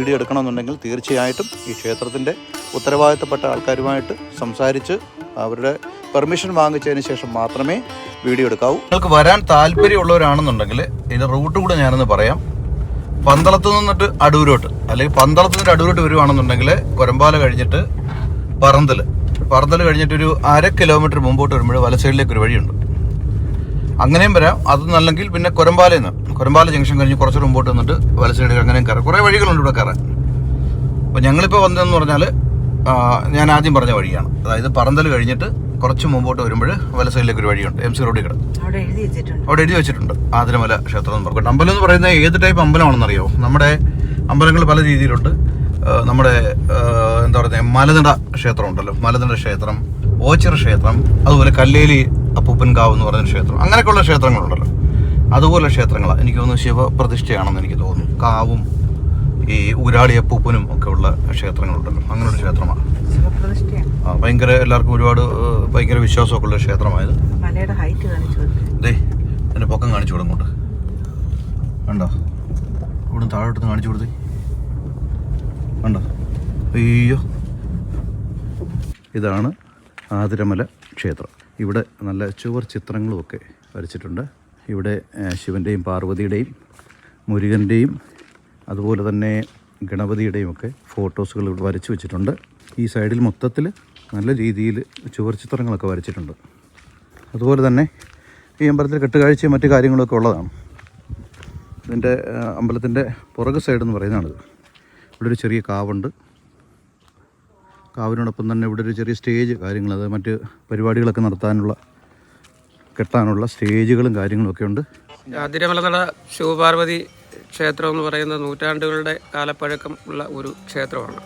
Video എടുക്കണമെന്നുണ്ടെങ്കിൽ തീർച്ചയായിട്ടും ഈ ക്ഷേത്രത്തിന്റെ ഉത്തരവാദിത്തപ്പെട്ട ആൾക്കാരുമായിട്ട് സംസാരിച്ച് അവരുടെ പെർമിഷൻ വാങ്ങിച്ചതിന് ശേഷം മാത്രമേ വീഡിയോ എടുക്കാവൂ. നിങ്ങൾക്ക് വരാൻ താല്പര്യമുള്ളവരാണെന്നുണ്ടെങ്കിൽ ഇതിന്റെ റൂട്ട് കൂടെ ഞാനൊന്ന് പറയാം. പന്തളത്ത് നിന്നിട്ട് അടൂരോട്ട് അല്ലെങ്കിൽ പന്തളത്ത് നിന്നിട്ട് അടൂരോട്ട് വരുവാണെന്നുണ്ടെങ്കിൽ കൊരമ്പാല കഴിഞ്ഞിട്ട് പറന്തൽ പറന്തൽ കഴിഞ്ഞിട്ട് ഒരു അര കിലോമീറ്റർ മുമ്പോട്ട് വരുമ്പോൾ വലസൈഡിലേക്ക് ഒരു വഴിയുണ്ട്. അങ്ങനെയും വരാം. അതൊന്നല്ലെങ്കിൽ പിന്നെ കൊരമ്പാലയിൽ നിന്ന്. കൊരമ്പാല ജംഗ്ഷൻ കഴിഞ്ഞ് കുറച്ച് മുമ്പോട്ട് നിന്നിട്ട് വല അങ്ങനെയും കയറാം. കുറേ വഴികളുണ്ട് ഇവിടെ കയറാൻ. അപ്പോൾ ഞങ്ങളിപ്പോൾ വന്നതെന്ന് പറഞ്ഞാൽ ഞാൻ ആദ്യം പറഞ്ഞ വഴിയാണ്. അതായത് പറന്തൽ കഴിഞ്ഞിട്ട് കുറച്ച് മുമ്പോട്ട് വരുമ്പോൾ വലസൈഡിലേക്ക് ഒരു വഴിയുണ്ട്. എം സി റോഡിൽ കിടക്കും. അവിടെ എഴുതി വെച്ചിട്ടുണ്ട്. അവിടെ എഴുതി വെച്ചിട്ടുണ്ട്. ആതിരമല ക്ഷേത്രം എന്ന് പറഞ്ഞു അമ്പലം എന്ന് പറയുന്നത് ഏത് ടൈപ്പ് അമ്പലമാണെന്നറിയോ? നമ്മുടെ അമ്പലങ്ങൾ പല രീതിയിലുണ്ട്. നമ്മുടെ എന്താ പറയുക മലനട ക്ഷേത്രം ഉണ്ടല്ലോ മലനട ക്ഷേത്രം ഓച്ചിറ ക്ഷേത്രം അതുപോലെ കല്ലേലി അപ്പൂപ്പൻകാവ് എന്ന് പറയുന്ന ക്ഷേത്രം. അങ്ങനെയൊക്കെയുള്ള ക്ഷേത്രങ്ങളുണ്ടല്ലോ. അതുപോലെ ക്ഷേത്രങ്ങളാണ് എനിക്ക് തോന്നുന്നു ശിവപ്രതിഷ്ഠയാണെന്ന് എനിക്ക് തോന്നുന്നു. കാവും ഈ ഊരാളി അപ്പൂപ്പനും ഒക്കെ ഉള്ള ക്ഷേത്രങ്ങളുണ്ടല്ലോ. അങ്ങനെയുള്ള ക്ഷേത്രമാണ്. ഭയങ്കര എല്ലാവർക്കും ഒരുപാട് ഭയങ്കര വിശ്വാസമൊക്കെ ഉള്ള ക്ഷേത്രമായത് ദേ എന്റെ പൊക്കം കാണിച്ചു കൊടുങ്ങോട്ട് കണ്ടോ? ഇവിടെ താഴോട്ട് കാണിച്ചു കൊടുത്തേ. കണ്ടോ? അയ്യോ. ഇതാണ് ആതിരമല ക്ഷേത്രം. ഇവിടെ നല്ല ചുവർ ചിത്രങ്ങളുമൊക്കെ വരച്ചിട്ടുണ്ട്. ഇവിടെ ശിവന്റെയും പാർവതിയുടെയും മുരുകന്റെയും അതുപോലെ തന്നെ ഗണപതിയുടെയും ഒക്കെ ഫോട്ടോസുകൾ ഇവിടെ വരച്ചു വെച്ചിട്ടുണ്ട്. ഈ സൈഡിൽ മൊത്തത്തിൽ നല്ല രീതിയിൽ ചുവർ ചിത്രങ്ങളൊക്കെ വരച്ചിട്ടുണ്ട്. അതുപോലെ തന്നെ ഈ അമ്പലത്തിൽ കെട്ടുകാഴ്ചയും മറ്റു കാര്യങ്ങളൊക്കെ ഉള്ളതാണ്. ഇതിന്റെ അമ്പലത്തിന്റെ പുറകു സൈഡ് എന്ന് പറയുന്നതാണിത്. ഇവിടെ ഒരു ചെറിയ കാവുണ്ട്. കാവിനോടൊപ്പം തന്നെ ഇവിടെ ഒരു ചെറിയ സ്റ്റേജ് കാര്യങ്ങൾ അത് മറ്റ് പരിപാടികളൊക്കെ നടത്താനുള്ള കെട്ടാനുള്ള സ്റ്റേജുകളും കാര്യങ്ങളും ഒക്കെ ഉണ്ട്. അതിരമലനട ശിവപാർവതി ക്ഷേത്രം എന്ന് പറയുന്നത് നൂറ്റാണ്ടുകളുടെ കാലപ്പഴക്കം ഉള്ള ഒരു ക്ഷേത്രമാണ്.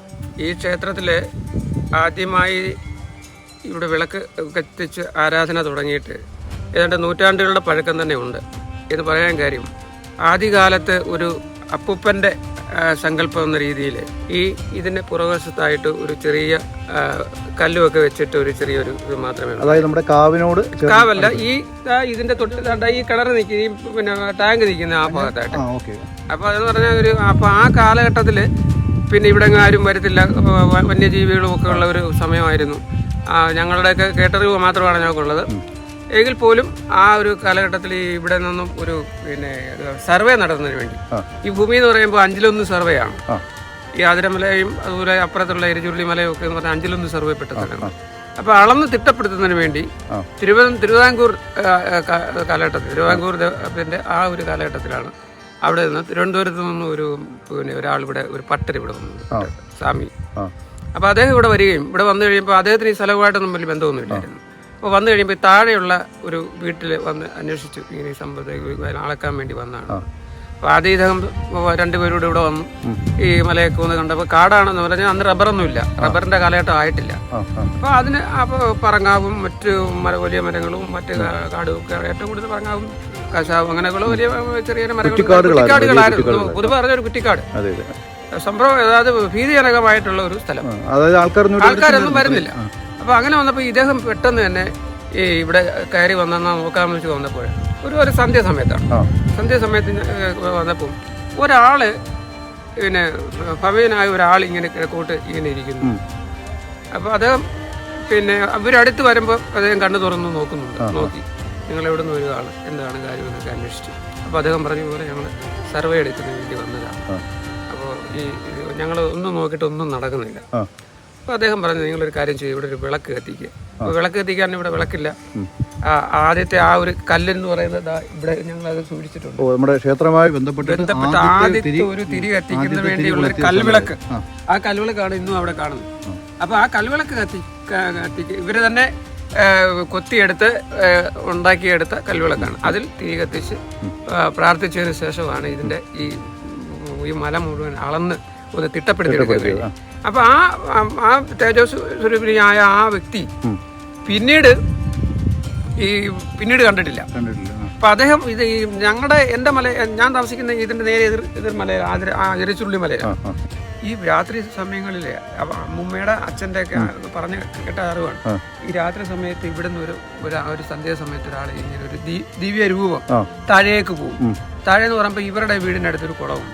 ഈ ക്ഷേത്രത്തിൽ ആദ്യമായി ഇവിടെ വിളക്ക് കത്തിച്ച് ആരാധന തുടങ്ങിയിട്ട് ഏതാണ്ട് നൂറ്റാണ്ടുകളുടെ പഴക്കം തന്നെ ഉണ്ട്. എന്ന് പറയാൻ കാര്യം ആദ്യകാലത്ത് ഒരു അപ്പൂപ്പന്റെ സങ്കല്പം എന്ന രീതിയിൽ ഈ ഇതിന്റെ പുറകശത്തായിട്ട് ഒരു ചെറിയ കല്ലുമൊക്കെ വെച്ചിട്ട് ഒരു ചെറിയൊരു ഇത് മാത്രമേ അതായത് നമ്മുടെ കാവിനോട് കാവല്ല ഈ ഇതിന്റെ തൊട്ട് ഈ കിണർ നിൽക്കുന്ന ഈ പിന്നെ ടാങ്ക് നിൽക്കുന്ന ആ ഭാഗത്തായിട്ട്. അപ്പൊ അതെന്ന് പറഞ്ഞാൽ ഒരു അപ്പൊ ആ കാലഘട്ടത്തിൽ പിന്നെ ഇവിടെ ആരും വരത്തില്ല വന്യജീവികളും ഒക്കെ ഉള്ള ഒരു സമയമായിരുന്നു. ഞങ്ങളുടെയൊക്കെ കേട്ടറിവ് മാത്രമാണ് ഞങ്ങൾക്കുള്ളത്. എങ്കിൽ പോലും ആ ഒരു കാലഘട്ടത്തിൽ ഇവിടെ നിന്നും ഒരു പിന്നെ സർവേ നടത്തുന്നതിന് വേണ്ടി. ഈ ഭൂമി എന്ന് പറയുമ്പോൾ അഞ്ചിലൊന്ന് സർവേ ആണ്. ഈ ആതിരമലയും അതുപോലെ അപ്പുറത്തുള്ള എരിചുരുളി മലയും ഒക്കെ എന്ന് പറഞ്ഞാൽ അഞ്ചിലൊന്ന് സർവേ പെട്ടതാണ് അപ്പൊ അളന്ന് തിട്ടപ്പെടുത്തുന്നതിന് വേണ്ടി. തിരുവ തിരുവിതാംകൂർ കാലഘട്ടത്തിൽ തിരുവിതാംകൂർ ദേവത്തിന്റെ ആ ഒരു കാലഘട്ടത്തിലാണ് അവിടെ നിന്ന് തിരുവനന്തപുരത്ത് നിന്ന് ഒരു പിന്നെ ഒരാൾ ഇവിടെ ഒരു പട്ടർ ഇവിടെ വന്നു. സ്വാമി. അപ്പൊ അദ്ദേഹം ഇവിടെ വരികയും ഇവിടെ വന്നു കഴിയുമ്പോൾ അദ്ദേഹത്തിന് ഈ സ്ഥലവുമായിട്ടൊന്നും വലിയ ബന്ധമൊന്നുമില്ലായിരുന്നു. അപ്പോൾ വന്നു കഴിയുമ്പോൾ താഴെയുള്ള ഒരു വീട്ടിൽ വന്ന് അന്വേഷിച്ചു ഇങ്ങനെ ഈ സംഭവത്തേക്ക് അളക്കാൻ വേണ്ടി വന്നാണ്. അപ്പോൾ ആദ്യം ഇദ്ദേഹം രണ്ടുപേരൂടെ ഇവിടെ വന്നു. ഈ മലയൊക്കെ വന്ന് കണ്ടപ്പോൾ കാടാണെന്ന് പറഞ്ഞാൽ അന്ന് റബ്ബറൊന്നുമില്ല. റബ്ബറിന്റെ കാലഘട്ടം ആയിട്ടില്ല. അപ്പോൾ അതിന് അപ്പോൾ പറങ്ങാവും മറ്റ് മര വലിയ മരങ്ങളും മറ്റ് കാടും ഒക്കെ ഏറ്റവും കൂടുതൽ പറങ്ങാവും കശാവും അങ്ങനെയൊക്കെയുള്ള വലിയ ചെറിയ ചെറിയ മരങ്ങൾ കുറ്റിക്കാടുകളായിരുന്നു, പൊതുവെ പറഞ്ഞ ഒരു കുറ്റിക്കാട്. സംഭവം അതായത് ഭീതിജനകമായിട്ടുള്ള ഒരു സ്ഥലം. ആൾക്കാരൊന്നും വരുന്നില്ല. അപ്പൊ അങ്ങനെ വന്നപ്പോൾ ഇദ്ദേഹം പെട്ടെന്ന് തന്നെ ഈ ഇവിടെ കയറി വന്നെന്നാ നോക്കാമെന്ന് വെച്ച് വന്നപ്പോൾ ഒരു ഒരു സന്ധ്യ സമയത്താണ്. സന്ധ്യ സമയത്ത് വന്നപ്പോൾ ഒരാൾ പിന്നെ ഭവ്യനായ ഒരാൾ ഇങ്ങനെ കിഴക്കോട്ട് ഇങ്ങനെ ഇരിക്കുന്നു. അപ്പോൾ അദ്ദേഹം പിന്നെ ഇവരടുത്ത് വരുമ്പോൾ അദ്ദേഹം കണ്ണു തുറന്നു നോക്കുന്നുണ്ട്. നോക്കി നിങ്ങൾ എവിടെ നിന്ന് വരുവാണ്? എന്താണ് കാര്യം എന്നൊക്കെ അന്വേഷിച്ചു. അപ്പോൾ അദ്ദേഹം പറഞ്ഞു പോലെ ഞങ്ങൾ സർവേ എടുക്കുന്നതിന് വേണ്ടി വന്നതാണ് അപ്പോൾ ഈ ഞങ്ങൾ ഒന്നും നോക്കിയിട്ട് ഒന്നും നടക്കുന്നില്ല. അപ്പോൾ അദ്ദേഹം പറഞ്ഞു നിങ്ങളൊരു കാര്യം ചെയ്യും ഇവിടെ ഒരു വിളക്ക് കത്തിക്കുക അപ്പോൾ വിളക്ക് കത്തിക്കാൻ ഇവിടെ വിളക്കില്ല. ആ, ആദ്യത്തെ ആ ഒരു കല്ലെന്ന് പറയുന്നത് ഇവിടെ ഞങ്ങൾ അത് സൂക്ഷിച്ചിട്ടുണ്ട്. നമ്മുടെ ക്ഷേത്രമായി ബന്ധപ്പെട്ട് ബന്ധപ്പെട്ട ആദ്യത്തെ ഒരു തിരി കത്തിക്കുന്നതിന് വേണ്ടിയുള്ള ഒരു കൽവിളക്ക്. ആ. കൽവിളക്കാണ് ഇന്നും അവിടെ കാണുന്നത്. അപ്പോൾ ആ കൽവിളക്ക് കത്തി കത്തിക്കുക കത്തിക്ക് ഇവർ തന്നെ കൊത്തിയെടുത്ത് ഉണ്ടാക്കിയെടുത്ത കൽവിളക്കാണ്. അതിൽ തിരി കത്തിച്ച് പ്രാർത്ഥിച്ചതിന് ശേഷമാണ് ഇതിന്റെ ഈ ഈ മല മുഴുവൻ അളന്ന് ഒന്ന് തിട്ടപ്പെടുത്തി അപ്പൊ ആ ആ- ആ തേജസ് സ്വരൂപിണിയായ ആ വ്യക്തി പിന്നീട് ഈ പിന്നീട് കണ്ടിട്ടില്ല. അപ്പൊ അദ്ദേഹം ഇത് ഈ ഞങ്ങളുടെ എന്റെ മല ഞാൻ താമസിക്കുന്ന ഇതിന്റെ നേരെ എതിർ എതിർ മല ആതിര മല ഈ രാത്രി സമയങ്ങളിൽ അമ്മൂമ്മയുടെ അച്ഛന്റെ ഒക്കെ പറഞ്ഞ് കേട്ട അറിവാണ്. ഈ രാത്രി സമയത്ത് ഇവിടുന്ന് ഒരു ഒരു സന്ധ്യ സമയത്ത് ഒരാൾ ഇങ്ങനെ ഒരു ദിവ്യ രൂപം താഴേക്ക് പോകും. താഴെ എന്ന് പറയുമ്പോൾ ഇവരുടെ വീടിന്റെ അടുത്തൊരു കുളവും.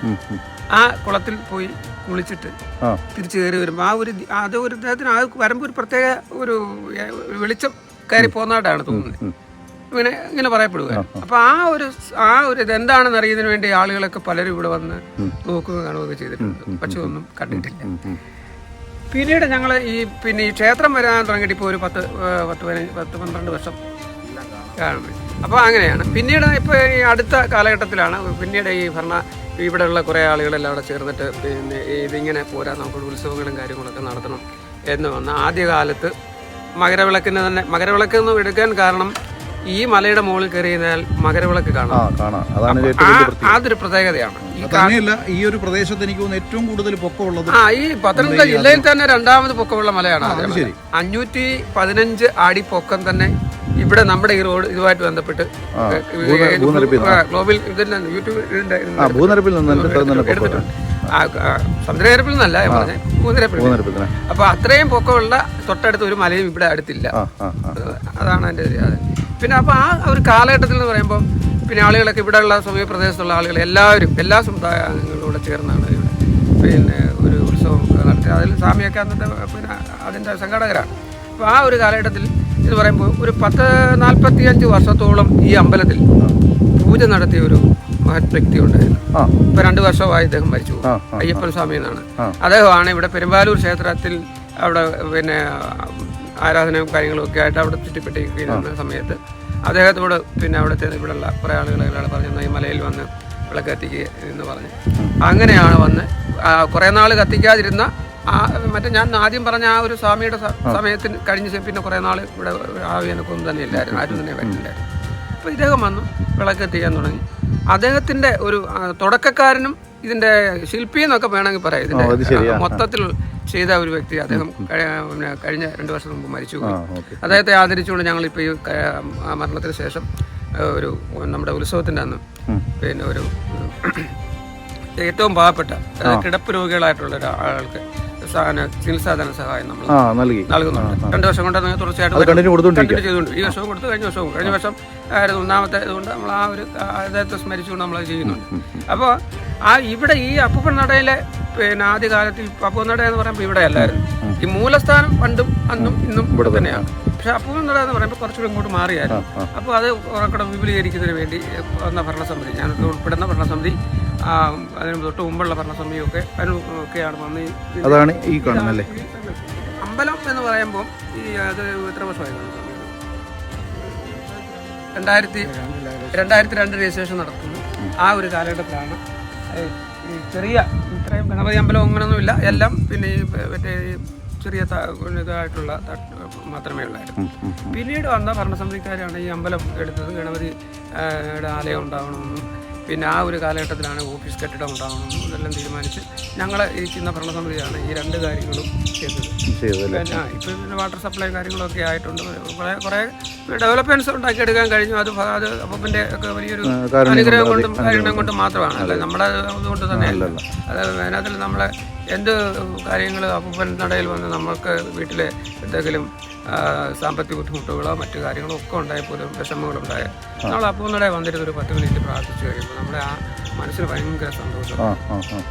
ആ കുളത്തിൽ പോയി കുളിച്ചിട്ട് തിരിച്ചു കയറി വരുമ്പോൾ ആ ഒരു അത് ഒരു അദ്ദേഹത്തിന് ആ വരുമ്പോൾ ഒരു പ്രത്യേക ഒരു വെളിച്ചം കയറി പോകുന്നതായിട്ടാണ് തോന്നുന്നത്. ഇങ്ങനെ ഇങ്ങനെ പറയപ്പെടുക അപ്പൊ ആ ഒരു ആ ഒരു ഇത് എന്താണെന്ന് അറിയുന്നതിന് വേണ്ടി ആളുകളൊക്കെ പലരും ഇവിടെ വന്ന് നോക്കുകയും കാണുകയൊക്കെ ചെയ്തിട്ടുണ്ട്. പക്ഷെ ഒന്നും കണ്ടിട്ടില്ല. പിന്നീട് ഞങ്ങൾ ഈ പിന്നെ ഈ ക്ഷേത്രം വരാൻ തുടങ്ങിയിട്ട് ഇപ്പോൾ ഒരു പത്ത് പത്ത് പതിനഞ്ച് പത്ത് പന്ത്രണ്ട് വർഷം കാണുന്നത് അപ്പോൾ അങ്ങനെയാണ്. പിന്നീട് ഇപ്പോൾ ഈ അടുത്ത കാലഘട്ടത്തിലാണ് പിന്നീട് ഈ ഭരണ ഇവിടെയുള്ള കുറേ ആളുകളെല്ലാം അവിടെ ചേർന്നിട്ട് പിന്നെ ഇതിങ്ങനെ പോരാ നമുക്ക് ഉത്സവങ്ങളും കാര്യങ്ങളൊക്കെ നടത്തണം എന്ന് വന്ന ആദ്യകാലത്ത് മകരവിളക്കിന് തന്നെ മകരവിളക്ക് എന്ന് എടുക്കാൻ കാരണം ഈ മലയുടെ മുകളിൽ കയറി കഴിഞ്ഞാൽ മകരവിളക്ക് ആ കാണാം. അതൊരു പ്രത്യേകതയാണ്. ഈ അത് തന്നെയല്ല ഈ ഒരു പ്രദേശത്ത് എനിക്ക് തോന്നുന്നു ഏറ്റവും കൂടുതൽ പൊക്കമുള്ളത് ആ ഈ പത്തനംതിട്ട ജില്ലയിൽ തന്നെ രണ്ടാമത് പൊക്കമുള്ള മലയാണ്. അഞ്ഞൂറ്റി പതിനഞ്ച് അടി പൊക്കം തന്നെ ഇവിടെ നമ്മുടെ ഈ റോഡ് ഇതുമായിട്ട് ബന്ധപ്പെട്ട് ഗ്ലോബൽ ഇതെല്ലാം യൂട്യൂബ് ഭൂനിരപ്പിൽ എടുത്തിട്ടുണ്ട്. സമുദ്രനിരപ്പിൽ നിന്നല്ല ഭൂനിരപ്പിൽ അപ്പൊ അത്രയും പൊക്കമുള്ള തൊട്ടടുത്ത് ഒരു മലയും ഇവിടെ അടുത്തില്ല. അതാണ് എന്റെ പിന്നെ അപ്പൊ ആ ഒരു കാലഘട്ടത്തിൽ എന്ന് പറയുമ്പോൾ പിന്നെ ആളുകളൊക്കെ ഇവിടെയുള്ള സമീപപ്രദേശത്തുള്ള ആളുകൾ എല്ലാവരും എല്ലാ സമുദായങ്ങളും കൂടെ ചേർന്നാണ് ഇവിടെ പിന്നെ ഒരു ഉത്സവം നടത്തി അതിൽ സ്വാമിയൊക്കെ അന്നത്തെ പിന്നെ അതിന്റെ സംഘാടകരാണ്. അപ്പോൾ ആ ഒരു കാലഘട്ടത്തിൽ ഇത് പറയുമ്പോൾ ഒരു പത്ത് നാൽപ്പത്തി അഞ്ച് വർഷത്തോളം ഈ അമ്പലത്തിൽ പൂജ നടത്തിയ ഒരു മഹത് വ്യക്തി ഉണ്ടായിരുന്നു. ഇപ്പൊ രണ്ടു വർഷമായി ഇദ്ദേഹം മരിച്ചു. അയ്യപ്പൻ സ്വാമി എന്നാണ്. അദ്ദേഹമാണ് ഇവിടെ പെരുമ്പാലൂർ ക്ഷേത്രത്തിൽ അവിടെ പിന്നെ ആരാധനയും കാര്യങ്ങളും ഒക്കെ ആയിട്ട് അവിടെ ചുറ്റിപ്പെട്ടിരിക്കുന്ന സമയത്ത് അദ്ദേഹത്തോട് പിന്നെ അവിടെ അവിടുത്തെ ഇവിടെയുള്ള കുറേ ആളുകൾ ഒരാൾ പറഞ്ഞു ഈ മലയിൽ വന്ന് വിളക്ക് കത്തിക്കുക എന്ന് പറഞ്ഞു. അങ്ങനെയാണ് വന്ന് കുറേ നാൾ കത്തിക്കാതിരുന്ന ആ മറ്റേ ഞാൻ ആദ്യം പറഞ്ഞ ആ ഒരു സ്വാമിയുടെ സമയത്തിന് കഴിഞ്ഞ പിന്നെ കുറേ നാൾ ഇവിടെ ആവിയനൊക്കെ തന്നെ ഇല്ലായിരുന്നു ആരും തന്നെ വരുന്നില്ലായിരുന്നു അപ്പോൾ ഇദ്ദേഹം വന്നു വിളക്ക് എത്തിക്കാൻ തുടങ്ങി. അദ്ദേഹത്തിന്റെ ഒരു തുടക്കക്കാരനും ഇതിന്റെ ശില്പി എന്നൊക്കെ വേണമെങ്കിൽ പറയാം. ആ, മൊത്തത്തിൽ ചെയ്ത ഒരു വ്യക്തി. അദ്ദേഹം കഴിഞ്ഞ രണ്ട് വർഷം മുമ്പ് മരിച്ചു അദ്ദേഹത്തെ ആദരിച്ചുകൊണ്ട് ഞങ്ങൾ ഇപ്പോൾ ഈ മരണത്തിന് ശേഷം ഒരു നമ്മുടെ ഉത്സവത്തിന്റെ അന്ന് പിന്നെ ഒരു ഏറ്റവും പാവപ്പെട്ട കിടപ്പ് രോഗികളായിട്ടുള്ള ഒരാൾക്ക് സാധന ചികിത്സാ ധനസഹായം നമ്മൾ ആ നൽകി. നൽകുന്നുണ്ട്. രണ്ട് വർഷം കൊണ്ട് നിങ്ങൾ തുടർച്ചയായിട്ട് അത് കണ്ടിന്യൂ കൊടുത്തോണ്ടിരിക്കുക ചെയ്തുകൊണ്ട് ഈ വർഷവും കൊടുത്തു കഴിഞ്ഞ വർഷവും കഴിഞ്ഞ വർഷം ആയിരുന്നു ഒന്നാമത്തെ ഇതുകൊണ്ട് നമ്മൾ ആ ഒരു അദ്ദേഹത്തെ സ്മരിച്ചുകൊണ്ട് നമ്മൾ ചെയ്യുന്നുണ്ട്. അപ്പോൾ ആ ഇവിടെ ഈ അപ്പൂപ്പൻ നടയിലെ പിന്നെ ആദ്യകാലത്തിൽ അപ്പൂപ്പൻ നട എന്ന് പറയുമ്പോൾ ഇവിടെ അല്ലായിരുന്നു. ഈ മൂലസ്ഥാനം പണ്ടും അന്നും ഇന്നും ഇവിടെ തന്നെയാണ്. പക്ഷെ അപ്പോൾ നട എന്ന് പറയുമ്പോൾ കുറച്ചുകൂടി ഇങ്ങോട്ട് മാറിയായിരുന്നു. അപ്പോൾ അത് ഉറക്കടം വിപുലീകരിക്കുന്നതിന് വേണ്ടി വന്ന ഭരണസമിതി ഞാൻ ഉൾപ്പെടുന്ന ഭരണസമിതി അതിന് തൊട്ട് മുമ്പുള്ള ഭരണസമിതിയൊക്കെ ഒക്കെ ഒക്കെയാണ് വന്ന് അതാണ് ഈ കാണുന്നല്ലേ അമ്പലം എന്ന് പറയുമ്പോൾ ഈ അത് എത്ര വർഷമായിരുന്നു? രണ്ടായിരത്തി രണ്ടായിരത്തി രണ്ട് രജിസ്ട്രേഷൻ നടത്തുന്നു ആ ഒരു കാലഘട്ടത്തിലാണ്. ചെറിയ ഇത്രയും ഗണപതി അമ്പലം അങ്ങനെയൊന്നുമില്ല എല്ലാം പിന്നെ ഈ മറ്റേ ചെറിയ ഇതായിട്ടുള്ള തട്ട് മാത്രമേ ഉള്ളായിരുന്നു. പിന്നീട് വന്ന ഭരണസമിതിക്കാരാണ് ഈ അമ്പലം എടുത്തത്. ഗണപതി ആ, ആലയം ഉണ്ടാവണമെന്നും പിന്നെ ആ ഒരു കാലഘട്ടത്തിലാണ് ഓഫീസ് കെട്ടിടം ഉണ്ടാവണമെന്നും ഇതെല്ലാം തീരുമാനിച്ച് ഞങ്ങൾ ഇരിക്കുന്ന ഭരണസമിതിയാണ് ഈ രണ്ട് കാര്യങ്ങളും ചെയ്തത്. പിന്നെ ഇപ്പം പിന്നെ വാട്ടർ സപ്ലൈ കാര്യങ്ങളൊക്കെ ആയിട്ടുണ്ട്. കുറേ കുറേ ഡെവലപ്മെന്റ്സ് ഉണ്ടാക്കിയെടുക്കാൻ കഴിഞ്ഞു. അത് അത് അപ്പന്റെ ഒക്കെ വലിയൊരു ആ, അനുഗ്രഹം കൊണ്ട് കാരുണ്യം കൊണ്ടും മാത്രമാണ്. അല്ല നമ്മുടെ അതുകൊണ്ട് തന്നെ അല്ല അത് അതിനകത്തിൽ നമ്മളെ എന്ത് കാര്യങ്ങൾ അപ്പൂപ്പൻ നടയിൽ വന്ന് നമ്മൾക്ക് വീട്ടിലെ എന്തെങ്കിലും സാമ്പത്തിക ബുദ്ധിമുട്ടുകളോ മറ്റു കാര്യങ്ങളോ ഒക്കെ ഉണ്ടായ പോലും വിഷമങ്ങളുണ്ടായ നമ്മൾ അപ്പൂപ്പൻ നടയിൽ വന്നിരുന്ന ഒരു പത്ത് മിനിറ്റ് പ്രാർത്ഥിച്ചു കഴിയുമ്പോൾ നമ്മുടെ ആ മനസ്സിന് ഭയങ്കര സന്തോഷം.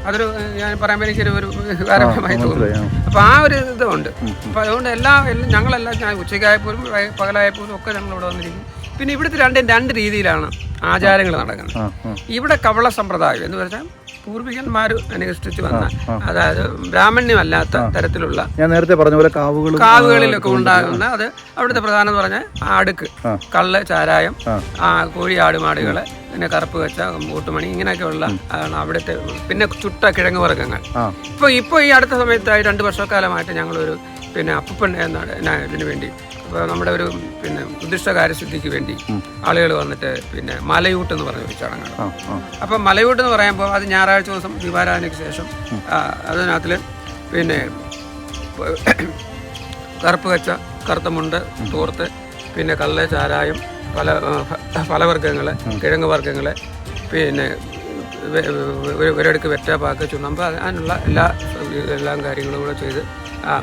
അതൊരു ഞാൻ പറയാൻ എനിക്കൊരു ഒരു കാരണമായി മനസ്സിലായി, തോന്നുന്നു അപ്പൊ ആ ഒരു ഇതുണ്ട്. അപ്പൊ അതുകൊണ്ട് എല്ലാ എല്ലാം ഞങ്ങളെല്ലാം ഞാൻ ഉച്ചയ്ക്കായപ്പോഴും പകലായപ്പോഴും ഒക്കെ ഞങ്ങൾ ഇവിടെ വന്നിരിക്കും. പിന്നെ ഇവിടുത്തെ രണ്ടും രണ്ട് രീതിയിലാണ് ആചാരങ്ങൾ നടക്കുന്നത്. ഇവിടെ കവള സമ്പ്രദായം എന്ന് പറഞ്ഞാൽ പൂർവികന്മാർ അനുഷ്ഠിച്ചു വന്ന അതായത് ബ്രാഹ്മണ്യമല്ലാത്ത തരത്തിലുള്ള ഞാൻ നേരത്തെ പറഞ്ഞ പോലെ കാവുകളും കാവുകളിലൊക്കെ ഉണ്ടാകുന്ന അത് അവിടുത്തെ പ്രധാനം എന്ന് പറഞ്ഞാൽ അടുക്ക് ആ. കള്ള് ചാരായം കോഴി ആടുമാടുകൾ പിന്നെ കറുപ്പ് വെച്ച കൂട്ടുമണി ഇങ്ങനെയൊക്കെയുള്ള ആണ് അവിടുത്തെ പിന്നെ ചുട്ട കിഴങ്ങ് വർഗങ്ങൾ. ഇപ്പൊ ഇപ്പൊ ഈ അടുത്ത സമയത്തായി രണ്ട് വർഷക്കാലമായിട്ട് ഞങ്ങളൊരു പിന്നെ അപ്പൂപ്പൻ എന്നാണ് ഇതിനു വേണ്ടി നമ്മുടെ ഒരു പിന്നെ ഉദ്ദിഷ്ട കാര്യസിദ്ധിക്ക് വേണ്ടി ആളുകൾ വന്നിട്ട് പിന്നെ മലയൂട്ട് എന്ന് പറഞ്ഞ ഒരു ചടങ്ങാണ് അപ്പൊ മലയൂട്ട് എന്ന് പറയുമ്പോൾ അത് ഞായറാഴ്ച ദിവസം ദീപാരാധനയ്ക്ക് ശേഷം അതിനകത്തിൽ പിന്നെ കറുപ്പ് കച്ച കറുത്ത മുണ്ട് തോർത്ത് പിന്നെ കള്ള് ചാരായം പല ഫലവർഗങ്ങൾ കിഴങ്ങ് വർഗങ്ങൾ പിന്നെ ഒരടുക്ക് വെറ്റ പാക്ക് ചുണ്ണമ്പ് അത് അതിനുള്ള എല്ലാ എല്ലാം കാര്യങ്ങളും കൂടെ ചെയ്ത്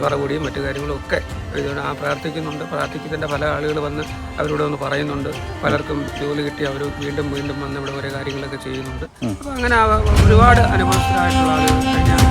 പറകൂടിയും മറ്റു കാര്യങ്ങളും ഒക്കെ ഇതുകൊണ്ട് ആ പ്രാർത്ഥിക്കുന്നുണ്ട്. പ്രാർത്ഥിക്കുന്നതിന്റെ പല ആളുകൾ വന്ന് അവരോട് ഒന്ന് പറയുന്നുണ്ട്. പലർക്കും ജോലി കിട്ടി അവർ വീണ്ടും വീണ്ടും വന്ന് ഇവിടെ ഓരോ കാര്യങ്ങളൊക്കെ ചെയ്യുന്നുണ്ട്. അപ്പോൾ അങ്ങനെ ഒരുപാട് അനുഭവത്തിലായിട്ടുള്ള ആളുകൾ കഴിഞ്ഞാൽ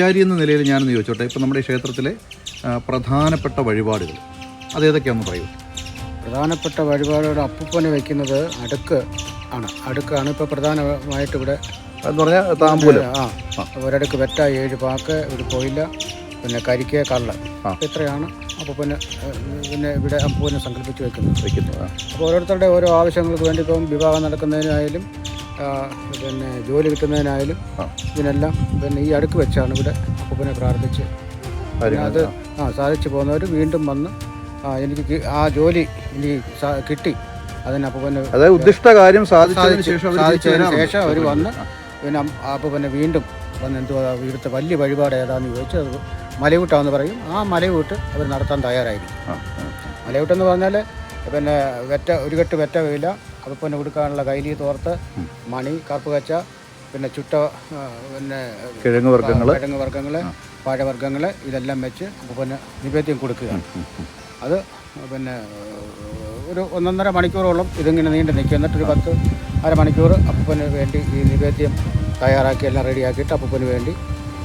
പൂജാരി എന്ന നിലയിൽ ഞാനൊന്ന് ചോദിച്ചോട്ടെ? ഇപ്പോൾ നമ്മുടെ ക്ഷേത്രത്തിലെ പ്രധാനപ്പെട്ട വഴിപാടുകൾ അതേതൊക്കെയാണെന്ന് പറയൂ. പ്രധാനപ്പെട്ട വഴിപാടുകൾ അപ്പൂപ്പന് വയ്ക്കുന്നത് അടുക്ക് ആണ്. അടുക്കാണ് ഇപ്പോൾ പ്രധാനമായിട്ട് ഇവിടെ എന്ന് പറഞ്ഞാൽ താമ്പൂലം. ആ ഒരടുക്ക് വെറ്റ ഏഴ് പാക്ക് ഒരു കോയില പിന്നെ കരിക്ക് കള്ള്. ഇത്രയാണ് അപ്പോൾ പിന്നെ പിന്നെ ഇവിടെ അപ്പൂപ്പനെ സങ്കല്പിച്ച് വെക്കുന്നത്. വെക്കുന്നത്. അപ്പോൾ ഓരോരുത്തരുടെ ഓരോ ആവശ്യങ്ങൾക്ക് വേണ്ടി ഇപ്പം വിവാഹം നടക്കുന്നതിനായാലും പിന്നെ ജോലി കിട്ടുന്നതിനായാലും. ഇതിനെല്ലാം പിന്നെ ഈ അടുക്ക് വെച്ചാണ് ഇവിടെ അപ്പൂപ്പനെ പ്രാർത്ഥിച്ച് അത് ആ സാധിച്ചു പോകുന്നവർ വീണ്ടും വന്ന് ആ എനിക്ക് ആ ജോലി എനിക്ക് കിട്ടി അതിന് അപ്പൂപ്പന് അതായത് ഉദ്ദിഷ്ട കാര്യം സാധിച്ചതിന് ശേഷം അവർ. വന്ന് പിന്നെ അം- പിന്നെ വീണ്ടും വന്ന് എന്തുവാ ഇവിടുത്തെ വലിയ വഴിപാട് ഏതാന്ന് ചോദിച്ചു അത് മലയൂട്ടാന്ന് പറയും ആ മലയൂട്ട് അവർ നടത്താൻ തയ്യാറായിരിക്കും. മലയൂട്ടെന്ന് പറഞ്ഞാൽ പിന്നെ വെറ്റ ഒരു കെട്ട് വെറ്റ വേല അപ്പം കൊടുക്കാനുള്ള കൈലി തോർത്ത് മണി കറുപ്പുകച്ച പിന്നെ ചുട്ട പിന്നെ കിഴങ്ങ് വർഗങ്ങൾ കിഴങ്ങ് വർഗങ്ങൾ പഴവർഗങ്ങൾ ഇതെല്ലാം വെച്ച് പിന്നെ നിവേദ്യം കൊടുക്കുക. അത് പിന്നെ ഒരു ഒന്നൊന്നര മണിക്കൂറോളം ഇതിങ്ങനെ നീണ്ടു നിൽക്കും എന്നിട്ടൊരു പത്ത് അരമണിക്കൂർ അപ്പൂപ്പന് വേണ്ടി ഈ നിവേദ്യം തയ്യാറാക്കി എല്ലാം റെഡിയാക്കിയിട്ട് അപ്പൂപ്പന് വേണ്ടി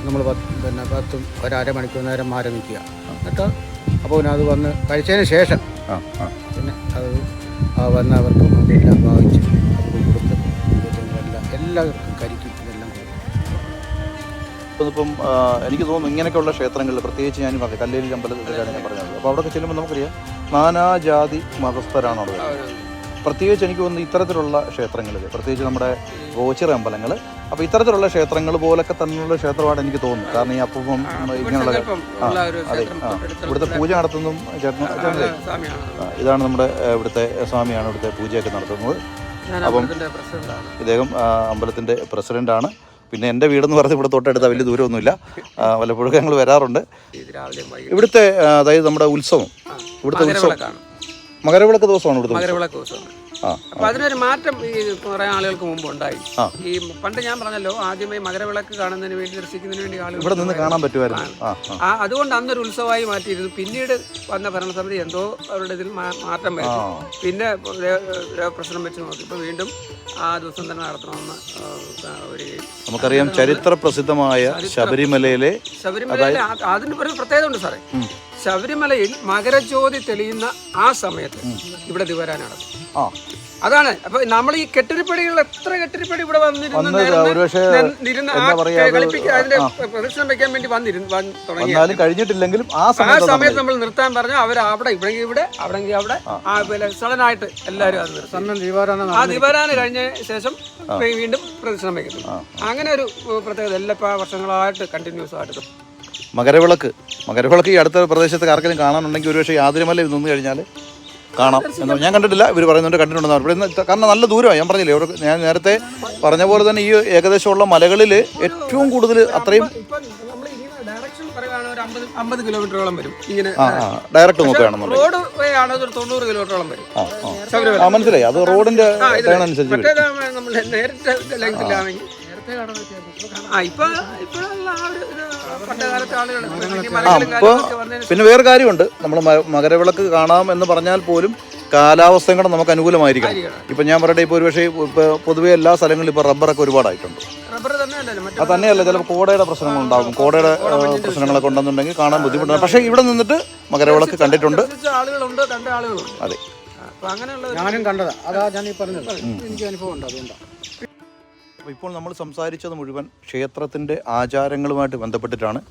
നമ്മൾ പത്ത് പിന്നെ പത്തും ഒരു അരമണിക്കൂർ നേരം മാറി നിൽക്കുക എന്നിട്ട് അപ്പോൾ അത് വന്ന് കഴിച്ചതിന് ശേഷം പിന്നെ അത് വന്നവർക്കും അതെല്ലാം വാങ്ങിച്ചു അപ്പോൾ കൊടുത്ത് എല്ലാം എല്ലാവർക്കും കരിക്കും ഇതെല്ലാം കൊടുക്കും ഇപ്പം എനിക്ക് തോന്നുന്നു ഇങ്ങനെയൊക്കെയുള്ള ക്ഷേത്രങ്ങളിൽ പ്രത്യേകിച്ച് ഞാൻ പറഞ്ഞു കല്ലേലി അമ്പലത്തിലാണ് ഞാൻ പറഞ്ഞത് അപ്പോൾ അവിടെയൊക്കെ ചെല്ലുമ്പോൾ നമുക്കറിയാം നാനാജാതി മതസ്ഥരാണ് അവിടെ വരുന്നത്. പ്രത്യേകിച്ച് എനിക്ക് തോന്നുന്നു ഇത്തരത്തിലുള്ള ക്ഷേത്രങ്ങളിൽ പ്രത്യേകിച്ച് നമ്മുടെ ഗോചിറ അമ്പലങ്ങൾ അപ്പോൾ ഇത്തരത്തിലുള്ള ക്ഷേത്രങ്ങൾ പോലൊക്കെ തന്നെയുള്ള ക്ഷേത്രമായിട്ട് എനിക്ക് തോന്നുന്നു കാരണം ഈ അപ്പം ഇങ്ങനെയുള്ള അതെ ആ. ഇവിടുത്തെ പൂജ നടത്തുന്നതും ചേട്ടൻ? ഇതാണ് നമ്മുടെ ഇവിടുത്തെ സ്വാമിയാണ് ഇവിടുത്തെ പൂജയൊക്കെ നടത്തുന്നത്. അപ്പം ഇദ്ദേഹം അമ്പലത്തിന്റെ അമ്പലത്തിന്റെ പ്രസിഡന്റാണ് പിന്നെ എന്റെ വീടെന്ന് പറഞ്ഞ് ഇവിടെ തൊട്ടടുത്ത വലിയ ദൂരമൊന്നുമില്ല. വല്ലപ്പോഴൊക്കെ ഞങ്ങൾ വരാറുണ്ട്. ഇവിടുത്തെ അതായത് നമ്മുടെ ഉത്സവം ഇവിടുത്തെ ഉത്സവം. മകരവിളക്ക് ദിവസമാണ് ഇവിടുത്തെ മകരവിളക്ക് ദിവസമാണ് അപ്പൊ അതിനൊരു മാറ്റം ഈ കുറെ ആളുകൾക്ക് മുമ്പ് ഉണ്ടായി. ഈ പണ്ട് ഞാൻ പറഞ്ഞല്ലോ ആദ്യമായി മകരവിളക്ക് കാണുന്നതിന് വേണ്ടി ദർശിക്കുന്നതിന് വേണ്ടി ആളുകൾ ഇവിടെ നിന്ന് കാണാൻ പറ്റുമായിരുന്നു. ആ. അതുകൊണ്ട് അന്നൊരു ഉത്സവമായി മാറ്റിയിരുന്നു. പിന്നീട് വന്ന ഭരണസമിതി എന്തോ അവരുടെ ഇതിൽ മാറ്റം വരുത്തി. പിന്നെ പ്രശ്നം വെച്ച് നോക്കിയപ്പോൾ വീണ്ടും ആ ദിവസം തന്നെ നടത്തണമെന്ന് നമുക്കറിയാം ചരിത്ര പ്രസിദ്ധമായ ശബരിമലയിലെ ശബരിമലയിലെ അതിന് ഒരു പ്രത്യേകത ഉണ്ട് സാറേ. ശബരിമലയിൽ മകരജ്യോതി തെളിയുന്ന ആ സമയത്ത് ഇവിടെ ദിവരാനാണ് ആ. അതാണ്. അപ്പൊ നമ്മൾ ഈ കെട്ടിരിപ്പടികൾ എത്ര കെട്ടിരിപ്പടി ഇവിടെ വന്നിരുന്നു അതിന്റെ പ്രദർശനം വെക്കാൻ വേണ്ടി വന്നിരുന്നു തുടങ്ങി കഴിഞ്ഞിട്ടില്ലെങ്കിലും ആ സമയത്ത് നമ്മൾ നിർത്താൻ പറഞ്ഞു അവർ അവിടെ ഇവിടെ ഇവിടെ അവിടെ അവിടെ ആ. സഡനായിട്ട് എല്ലാവരും അത് നിർത്തി. ആ ദിവാരാന കഴിഞ്ഞ ശേഷം വീണ്ടും പ്രദർശനം വയ്ക്കുന്നു അങ്ങനെ ഒരു പ്രത്യേകത എല്ലാ വർഷങ്ങളായിട്ട് കണ്ടിന്യൂസ് ആയിട്ട്. മകരവിളക്ക്. മകരവിളക്ക് ഈ അടുത്ത പ്രദേശത്ത് ആർക്കെങ്കിലും കാണാനുണ്ടെങ്കിൽ ഒരുപക്ഷെ ഇത് നിന്ന് കഴിഞ്ഞാൽ കാണാം. എന്ന് ഞാൻ കണ്ടിട്ടില്ല. ഇവർ പറയുന്നുണ്ട് കണ്ടിട്ടുണ്ടെന്ന് ഇവിടെ കാരണം നല്ല ദൂരമാണ് ഞാൻ പറഞ്ഞില്ലേ ഇവിടെ ഞാൻ നേരത്തെ പറഞ്ഞ പോലെ തന്നെ ഈ ഏകദേശമുള്ള മലകളിൽ ഏറ്റവും കൂടുതൽ അത്രയും അമ്പത് കിലോമീറ്ററോളം വരും. ഇങ്ങനെ ഡയറക്റ്റ് നോക്കുകയാണെന്നുള്ളത് റോഡ് വേ ആണെങ്കിൽ ഒരു തൊണ്ണൂറ് കിലോമീറ്ററോളം വരും. മനസ്സിലായി. അത് റോഡിന്റെ അനുസരിച്ച് നമ്മൾ നേരിട്ട് ലെങ്തിലാണെങ്കിൽ ഇപ്പൊ വന്നതിന് പിന്നെ വേറെ കാര്യമുണ്ട്. നമ്മൾ മകരവിളക്ക് കാണാം എന്ന് പറഞ്ഞാൽ പോലും കാലാവസ്ഥയും കൂടെ നമുക്ക് അനുകൂലമായിരിക്കണം. ഇപ്പൊ ഇപ്പം ഞാൻ പറയട്ടെ ഇപ്പൊ ഒരുപക്ഷെ ഇപ്പോൾ പൊതുവേ എല്ലാ സ്ഥലങ്ങളിലും ഇപ്പോൾ റബ്ബറൊക്കെ ഒരുപാടായിട്ടുണ്ട്. റബ്ബർ തന്നെയല്ലല്ലോ മറ്റേ അത് തന്നെയല്ല ചിലപ്പോൾ കോടയുടെ പ്രശ്നങ്ങളുണ്ടാകും. കോടയുടെ പ്രശ്നങ്ങളൊക്കെ ഉണ്ടെന്നുണ്ടെങ്കിൽ കാണാൻ ബുദ്ധിമുട്ടാണ്. പക്ഷേ ഇവിടെ നിന്നിട്ട് മകരവിളക്ക് കണ്ടിട്ടുണ്ട്. ആളുകളുണ്ട് കണ്ട ആളുകളുണ്ട്. അതെ. ഞാനും കണ്ടതാണ് അതാ ഞാൻ ഈ പറഞ്ഞത്. എനിക്ക് അനുഭവം ഉണ്ട് അതുകൊണ്ടാണ് അപ്പോൾ ഇപ്പോൾ നമ്മൾ സംസാരിച്ചത് മുഴുവൻ ക്ഷേത്രത്തിന്റെ ആചാരങ്ങളുമായിട്ട് ബന്ധപ്പെട്ടിട്ടാണ്.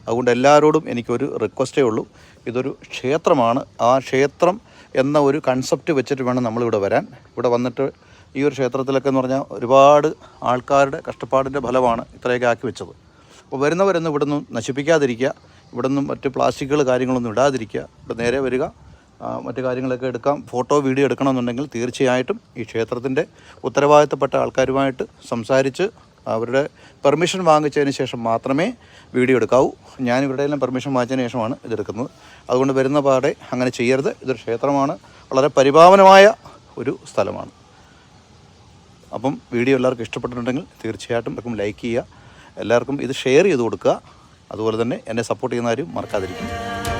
അതുകൊണ്ട് എല്ലാവരോടും എനിക്കൊരു റിക്വസ്റ്റേ ഉള്ളൂ. ഇതൊരു ക്ഷേത്രമാണ്. ആ ക്ഷേത്രം എന്ന ഒരു കൺസെപ്റ്റ് വെച്ചിട്ട് വേണം നമ്മളിവിടെ വരാൻ. ഇവിടെ വന്നിട്ട് ഈ ഒരു ക്ഷേത്രത്തിലൊക്കെ എന്ന് പറഞ്ഞാൽ ഒരുപാട് ആൾക്കാരുടെ കഷ്ടപ്പാടിന്റെ ഫലമാണ് ഇത്രയൊക്കെ ആക്കി വെച്ചത്. അപ്പോൾ വരുന്നവരൊന്നും ഇവിടെ നിന്നും നശിപ്പിക്കാതിരിക്കുക. ഇവിടെ നിന്നും മറ്റ് പ്ലാസ്റ്റിക്കുകൾ കാര്യങ്ങളൊന്നും ഇടാതിരിക്കുക. ഇവിടെ നേരെ വരിക. മറ്റു കാര്യങ്ങളൊക്കെ എടുക്കാം. ഫോട്ടോ വീഡിയോ എടുക്കണമെന്നുണ്ടെങ്കിൽ തീർച്ചയായിട്ടും ഈ ക്ഷേത്രത്തിന്റെ ഉത്തരവാദിത്തപ്പെട്ട ആൾക്കാരുമായിട്ട് സംസാരിച്ച് അവരുടെ പെർമിഷൻ വാങ്ങിച്ചതിന് ശേഷം മാത്രമേ വീഡിയോ എടുക്കാവൂ. ഞാൻ ഇവരുടെ എല്ലാം പെർമിഷൻ വാങ്ങിച്ചതിന് ശേഷമാണ് ഇതെടുക്കുന്നത്. അതുകൊണ്ട് വരുന്ന പാടെ അങ്ങനെ ചെയ്യരുത്. ഇതൊരു ക്ഷേത്രമാണ്. വളരെ പരിപാവനമായ ഒരു സ്ഥലമാണ്. അപ്പം വീഡിയോ എല്ലാവർക്കും ഇഷ്ടപ്പെട്ടിട്ടുണ്ടെങ്കിൽ തീർച്ചയായിട്ടും എല്ലാവർക്കും ലൈക്ക് ചെയ്യുക. എല്ലാവർക്കും ഇത് ഷെയർ ചെയ്ത് കൊടുക്കുക. അതുപോലെ തന്നെ എന്നെ സപ്പോർട്ട് ചെയ്യുന്ന ആരും മറക്കാതിരിക്കും